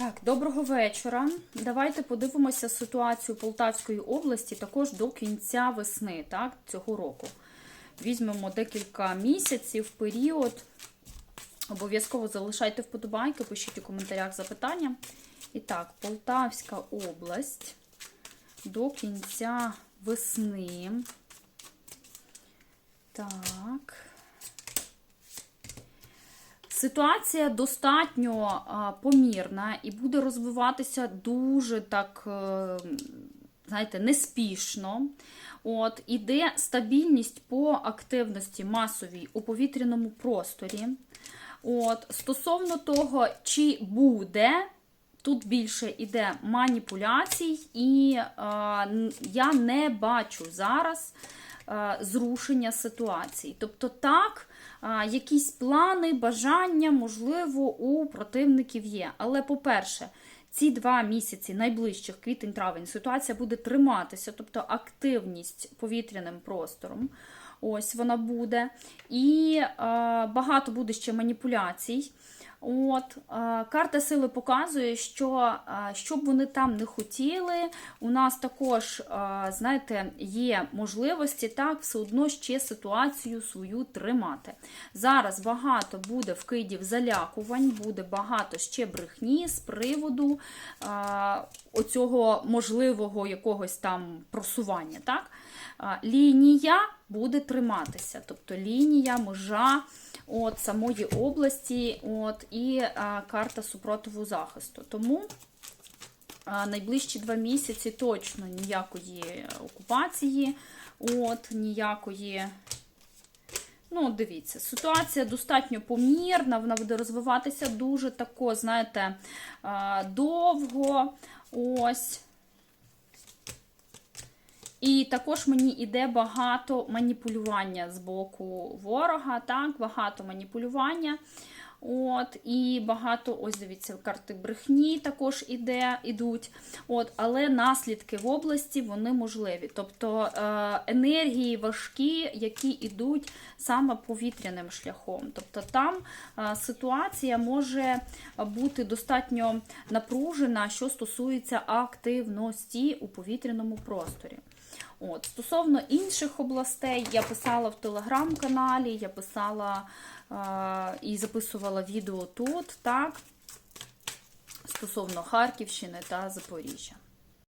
Так, доброго вечора. Давайте подивимося ситуацію Полтавської області також до кінця весни, так, цього року. Візьмемо декілька місяців, період. Обов'язково залишайте вподобайки, пишіть у коментарях запитання. І так, Полтавська область до кінця весни. Так. Ситуація достатньо помірна і буде розвиватися дуже так, е, знаєте, неспішно. От, Іде стабільність по активності масовій у повітряному просторі. От, Стосовно того, чи буде, тут більше іде маніпуляцій, і е, я не бачу зараз зрушення ситуації. Тобто, так, е, якісь плани, бажання, можливо, у противників є. Але, по-перше, ці два місяці найближчих квітень-травень ситуація буде триматися, тобто активність повітряним простором. Ось вона буде. І е, багато буде ще маніпуляцій. От, е, Карта сили показує, що е, що б вони там не хотіли, у нас також, знаєте, є можливості так, все одно ще ситуацію свою тримати. Зараз багато буде вкидів залякувань, буде багато ще брехні з приводу оцього можливого якогось там просування. так? Лінія буде триматися, тобто лінія, межа от самої області, от і а, карта супротиву захисту. Тому а, найближчі два місяці точно ніякої окупації, от ніякої. Ну, дивіться, ситуація достатньо помірна, вона буде розвиватися дуже тако, знаєте, довго. Ось. І також мені йде багато маніпулювання з боку ворога, так, багато маніпулювання. От, І багато, ось дивіться, карти брехні також іде, ідуть. От, Але наслідки в області вони можливі. Тобто е, енергії важкі, які йдуть саме повітряним шляхом. Тобто там е, ситуація може бути достатньо напружена, що стосується активності у повітряному просторі. От, Стосовно інших областей, я писала в телеграм-каналі, я писала е і записувала відео тут, так, стосовно Харківщини та Запоріжжя.